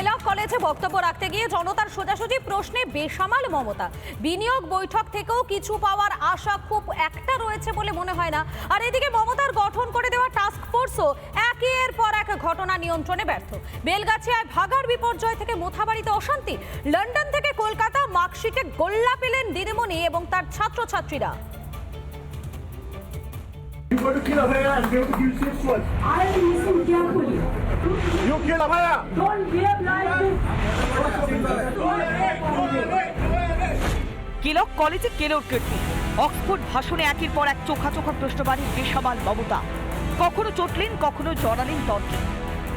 কেলক কলেজে বক্তব্য রাখতে গিয়ে জনতার সোজাসুজি প্রশ্নে বেসামাল মমতা। বিনিয়োগ বৈঠক থেকেও কিছু পাওয়ার আশা খুব একটা রয়েছে বলে মনে হয় না। আর এদিকে মমতার গঠন করে দেওয়া টাস্ক ফোর্সও একের পর এক ঘটনা নিয়ন্ত্রণে ব্যর্থ। বেলগাছিয়ায় ভাগার বিপর্যয় থেকে মোথাবাড়িতে অশান্তি। লন্ডন থেকে কলকাতা মার্কশিটে গোল্লা পেলেন দিদিমণি এবং তার ছাত্রছাত্রীরা। Abhaya and go to kill six one. I listen carefully. You kill Abhaya. Don't behave like this. কলেজে কেলোর কীর্তি অক্সফোর্ড ভাষণে একের পর এক চোখা চোখা প্রশ্নবাণী বেসামাল মমতা কখনো চটলেন কখনো জড়ালেন তর্কে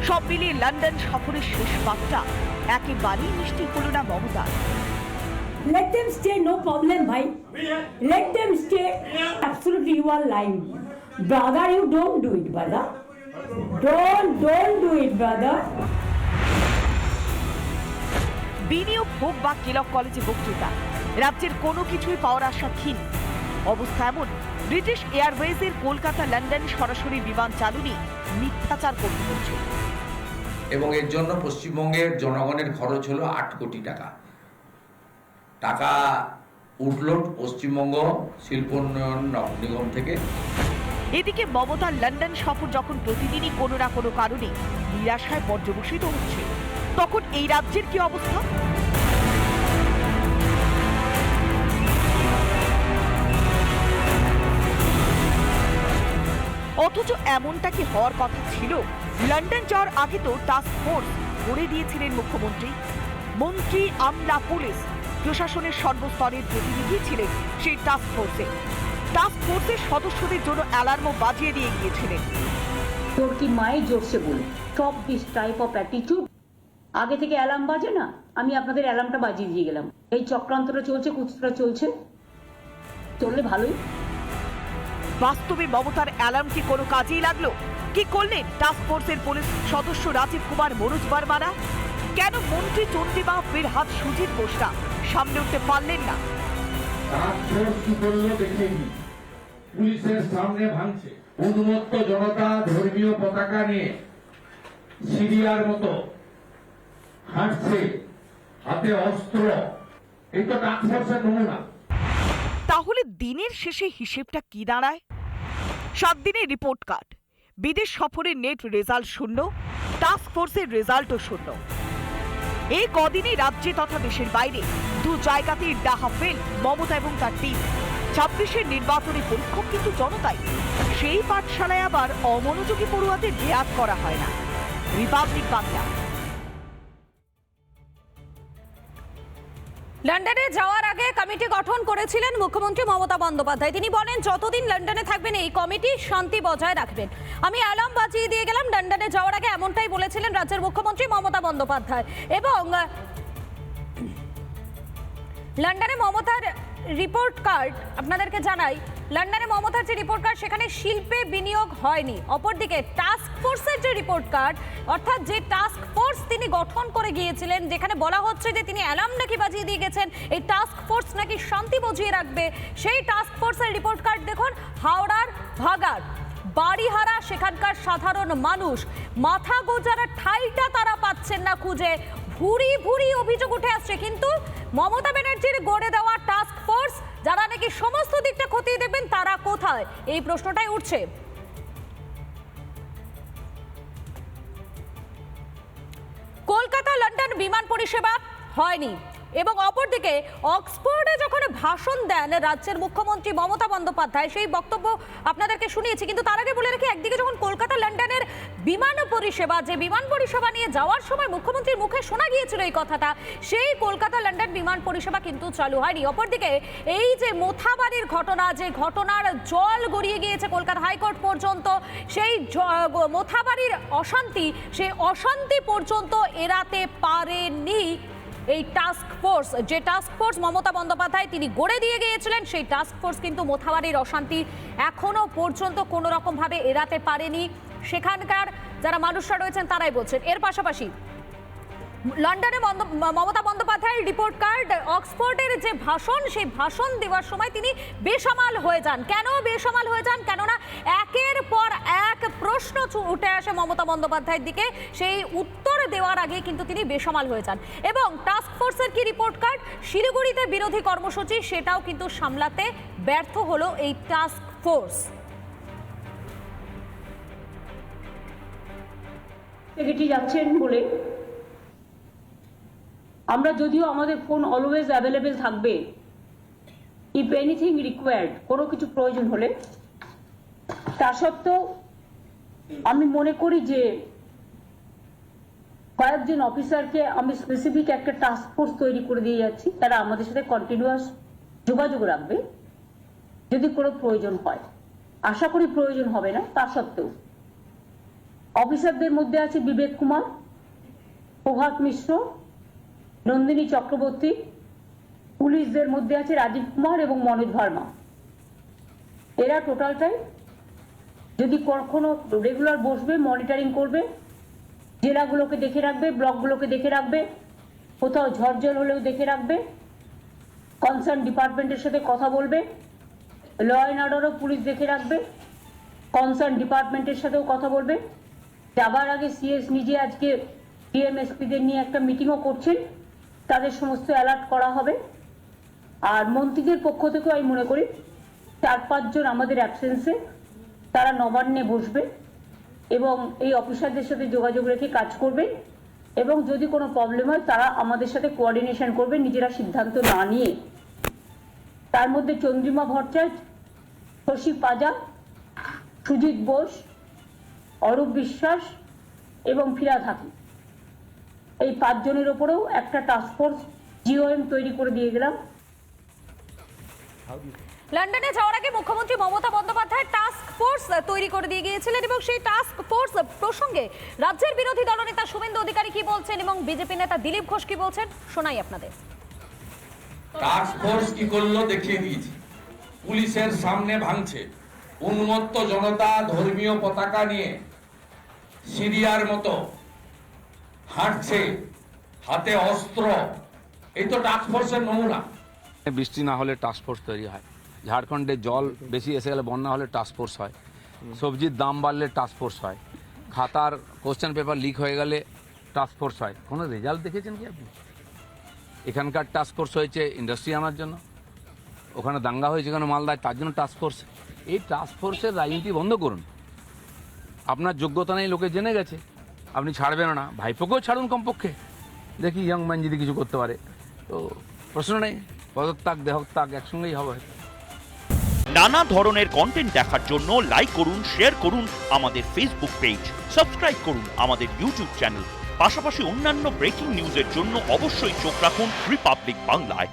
সব মিলিয়ে লন্ডন সফরের শেষ পাকটা একেবারেই মিষ্টি হল না Mamata Let them stay, no problem, bhai. Let them stay. Absolutely, you are lying. Brother, you don't do it, brother. Don't, don't do it, brother. বিনিয়োগ হোক বা কেলক কলেজে বক্তৃতা রাজ্যের কোনো কিছুই পাওয়ার আশা ক্ষীণ অবস্থা এমন ব্রিটিশ এয়ারওয়েজের কলকাতা লন্ডন সরাসরি বিমান চালু নিয়ে মিথ্যাচার করতে হচ্ছে এবং এর জন্য পশ্চিমবঙ্গের জনগণের খরচ হলো আট কোটি টাকা টাকা উঠল পশ্চিমবঙ্গ শিল্প উন্নয়ন নিগম থেকে এদিকে মমতার লন্ডন সফর যখন প্রতিদিনই কোনো না কোনো কারণে নিরাশায় পর্যবসিত হচ্ছে, তখন এই রাজ্যের কি অবস্থা? অথচ এমনটা কি হওয়ার কথা ছিল? লন্ডন যাওয়ার আগে তো টাস্ক ফোর্স গড়ে দিয়েছিলেন মুখ্যমন্ত্রী। মন্ত্রী, আমলা, পুলিশ, প্রশাসনের সর্বস্তরের প্রতিনিধি ছিলেন সেই টাস্ক ফোর্সে টাস্ক ফোর্সের সদস্যদের জন্য অ্যালার্মও বাজিয়ে দিয়ে গিয়েছিলেন। তোর জোরসে বলে সব দিস টাইপ অফ অ্যাটিটিউড আগে থেকে অ্যালার্ম বাজে না? আমি আপনাদের অ্যালার্মটা বাজিয়ে দিয়ে গেলাম। এই চক্রান্তটা চলছে কুচটা চলছে। চললে ভালোই। বাস্তবে মমতার অ্যালার্ম কি কোনো কাজেই লাগল? কি করলেন টাস্ক ফোর্সের পুলিশ সদস্য রাজীব কুমার মনোজ বর্মারা? কেন মন্ত্রী চন্দ্রিমা হাত সুজিত বোসরা সামনে উঠতে পারলেন না? পুলিশের সামনে ভাঙছে। উন্মত্ত জনতা ধর্মীয় পতাকা নিয়ে সিরিয়ার মতো হাঁটছে, হাতে অস্ত্র। এই তো নমুনা। তাহলে দিনের শেষে হিসেবটা কি দাঁড়ায়? সাত দিনের রিপোর্ট কার্ড বিদেশ সফরের নেট রেজাল্ট শূন্য টাস্ক ফোর্সের রেজাল্টও শূন্য। এই কদিনে রাজ্যে তথা দেশের বাইরে জায়গাতেই ডাহা ফেল মমতা এবং তার টিম ছাব্বিশের নির্বাচনী পরীক্ষক কিন্তু জনতাই। সেই পাঠশালায় আবার অমনোযোগী পড়ুয়াদের রেয়াত করা হয় না। রিপাবলিক বাংলা। লন্ডনে যাওয়ার আগে কমিটি গঠন করেছিলেন মুখ্যমন্ত্রী মমতা বন্দ্যোপাধ্যায়। তিনি বলেন, যতদিন লন্ডনে থাকবেন, এই কমিটি শান্তি বজায় রাখবেন। আমি অ্যালার্ম বাজিয়ে দিয়ে গেলাম, লন্ডনে যাওয়ার আগে এমনটাই বলেছিলেন রাজ্যের মুখ্যমন্ত্রী মমতা বন্দ্যোপাধ্যায়। এবং লন্ডনে মমতার রিপোর্ট কার্ড আপনাদেরকে জানাই। লন্ডনে মমতার যে রিপোর্ট কার্ড সেখানে শিল্পে বিনিয়োগ হয়নি। অপরদিকে টাস্ক ফোর্সের যে রিপোর্ট কার্ড অর্থাৎ যে টাস্ক ফোর্স তিনি গঠন করে গিয়েছিলেন, যেখানে বলা হচ্ছে যে তিনি অ্যালার্ম নাকি বাজিয়ে দিয়ে গেছেন, এই টাস্ক ফোর্স নাকি শান্তি বজিয়ে রাখবে, সেই টাস্ক ফোর্সের রিপোর্ট কার্ড দেখুন, হাওড়ার ভাগাড় বাড়িহারা সেখানকার সাধারণ মানুষ, মাথা গোজার ঠাইটা তারা পাচ্ছেন না খুঁজে। ভুরি ভুরি অভিযোগ উঠে আসছে। কিন্তু মমতা ব্যানার্জির গড়ে দেওয়া টাস্ক ফোর্স যারা নাকি সমস্ত দিকটা খতিয়ে দেখবেন, তারা কোথায়? এই প্রশ্নটাই উঠছে। কলকাতা লন্ডন বিমান পরিষেবা হয়নি এবং অপরদিকে অক্সফোর্ডে যখন ভাষণ দেন রাজ্যের মুখ্যমন্ত্রী মমতা বন্দ্যোপাধ্যায়, সেই বক্তব্য আপনাদেরকে শুনিয়েছি, কিন্তু তার আগে বলে রাখি, একদিকে যখন কলকাতা লন্ডনের বিমান পরিষেবা, যে বিমান পরিষেবা নিয়ে যাওয়ার সময় মুখ্যমন্ত্রীর মুখে শোনা গিয়েছিল এই কথাটা, সেই কলকাতা লন্ডন বিমান পরিষেবা কিন্তু চালু হয়নি। অপরদিকে এই যে মোথাবাড়ির ঘটনা, যে ঘটনার জল গড়িয়ে গিয়েছে কলকাতা হাইকোর্ট পর্যন্ত, সেই মোথাবাড়ির অশান্তি, সেই অশান্তি পর্যন্ত এড়াতে পারেনি এই টাস্ক ফোর্স যে টাস্ক ফোর্স মমতা বন্দ্যোপাধ্যায় তিনি গড়ে দিয়ে গিয়েছিলেন, সেই টাস্ক ফোর্স কিন্তু মোথাবাড়ির অশান্তি এখনও পর্যন্ত কোনো রকম ভাবে এড়াতে পারেনি। সেখানকার যারা মানুষরা রয়েছেন তারাই বলছেন। এর পাশাপাশি লন্ডনে মমতা বন্দ্যোপাধ্যায়ের রিপোর্ট কার্ড অক্সফোর্ডের যে ভাষণ, সেই ভাষণ দেওয়ার সময় তিনি বেসামাল হয়ে যান। কেন বেসামাল হয়ে যান? কেননা একের পর এক প্রশ্ন উঠে আসে মমতা বন্দ্যোপাধ্যায়ের দিকে। সেই উত্তর দেওয়ার আগে কিন্তু তিনি বেসামাল হয়ে যান। এবং টাস্ক ফোর্সের কি রিপোর্ট কার্ড শিলিগুড়িতে বিরোধী কর্মসূচি, সেটাও কিন্তু সামলাতে ব্যর্থ হলো এই টাস্ক ফোর্স সেক্রেটারি যাচ্ছেন বলে। আমরা যদিও আমাদের ফোন অলওয়েজ অ্যাভেলেবেল থাকবে। ইফ এনিথিং রিকোয়ার্ড কোনো কিছু প্রয়োজন হলে। তা সত্ত্বেও আমি মনে করি যে কয়েকজন অফিসারকে আমি স্পেসিফিক একটা টাস্ক ফোর্স তৈরি করে দিয়ে যাচ্ছি। তারা আমাদের সাথে কন্টিনিউয়াস যোগাযোগ রাখবে। যদি কোনো প্রয়োজন হয়। আশা করি প্রয়োজন হবে না, তা সত্ত্বেও। অফিসারদের মধ্যে আছে বিবেক কুমার প্রভাত মিশ্র, নন্দিনী চক্রবর্তী, পুলিশদের মধ্যে আছে রাজীব কুমার এবং মনোজ ভার্মা। এরা টোটালটাই যদি কখনো রেগুলার বসবে, মনিটরিং করবে, জেলাগুলোকে দেখে রাখবে, ব্লকগুলোকে দেখে রাখবে, কোথাও ঝড়জল হলেও দেখে রাখবে, কনসার্ন ডিপার্টমেন্টের সাথে কথা বলবে, ল অ্যান্ড অর্ডারও পুলিশ দেখে রাখবে, কনসার্ন ডিপার্টমেন্টের সাথেও কথা বলবে যাবার আগে সিএস নিজে আজকে ডিএমএসপিদের নিয়ে একটা মিটিংও করছেন। তাদের সমস্ত অ্যালার্ট করা হবে। আর মন্ত্রীদের পক্ষ থেকেও আমি মনে করি, চার পাঁচজন আমাদের অ্যাবসেন্সে তারা নবান্নে বসবে এবং এই অফিসারদের সাথে যোগাযোগ রেখে কাজ করবে এবং যদি কোনো প্রবলেম হয়, তারা আমাদের সাথে কোঅর্ডিনেশন করবে, নিজেরা সিদ্ধান্ত না নিয়ে। তার মধ্যে চন্দ্রিমা ভট্টাচার্য, শশী পাজা, সুজিত বোস অরূপ বিশ্বাস এবং ফিরাদ হাকিম। এই পাঁচজনের ওপরেও একটা টাস্কফোর্স জিওএম তৈরি করে দিয়ে গেলাম। লন্ডনে যাওয়ার আগে মুখ্যমন্ত্রী মমতা বন্দ্যোপাধ্যায় টাস্ক ফোর্স তৈরি করে দিয়ে গিয়েছিলেন এবং সেই টাস্ক ফোর্স প্রসঙ্গে রাজ্যের বিরোধী দলনেতা শুভেন্দু অধিকারী কি বলছেন এবং বিজেপি নেতা দিলীপ ঘোষ কি বলছেন শোনাই আপনাদের। টাস্ক ফোর্স কি করল দেখিয়ে দিয়েছি। পুলিশের সামনে ভাঙছে। উন্মত্ত জনতা ধর্মীয় পতাকা নিয়ে সিরিয়ার মতো হাঁটছে হাতে অস্ত্র এই তো টাস্ক ফোর্সের নমুনা। বৃষ্টি না হলে টাস্কফোর্স তৈরি হয়। ঝাড়খণ্ডে জল বেশি এসে গেলে বন্যা হলে টাস্কফোর্স হয়। সবজির দাম বাড়লে টাস্কফোর্স হয়। খাতার কোশ্চেন পেপার লিক হয়ে গেলে টাস্কফোর্স হয়। কোনো রেজাল্ট দেখেছেন কি আপনি? এখানকার টাস্কফোর্স হয়েছে ইন্ডাস্ট্রি আনার জন্য। ওখানে দাঙ্গা হয়েছে কেন মালদায় তার জন্য টাস্কফোর্স এই টাস্কফোর্সের রাজনীতি বন্ধ করুন। আপনার যোগ্যতা নেই, লোকে জেনে গেছে। আপনি ছাড়বেন না। ভাইপোকেও ছাড়ুন কমপক্ষে। দেখি ইয়ং ম্যান যদি কিছু করতে পারে। তো প্রশ্ন নেই। পদত্যাগ, দেহত্যাগ একসঙ্গেই হবে। নানা ধরনের কন্টেন্ট দেখার জন্য লাইক করুন শেয়ার করুন আমাদের ফেসবুক পেজ সাবস্ক্রাইব করুন আমাদের ইউটিউব চ্যানেল পাশাপাশি অন্যান্য ব্রেকিং নিউজের জন্য অবশ্যই চোখ রাখুন রিপাবলিক বাংলায়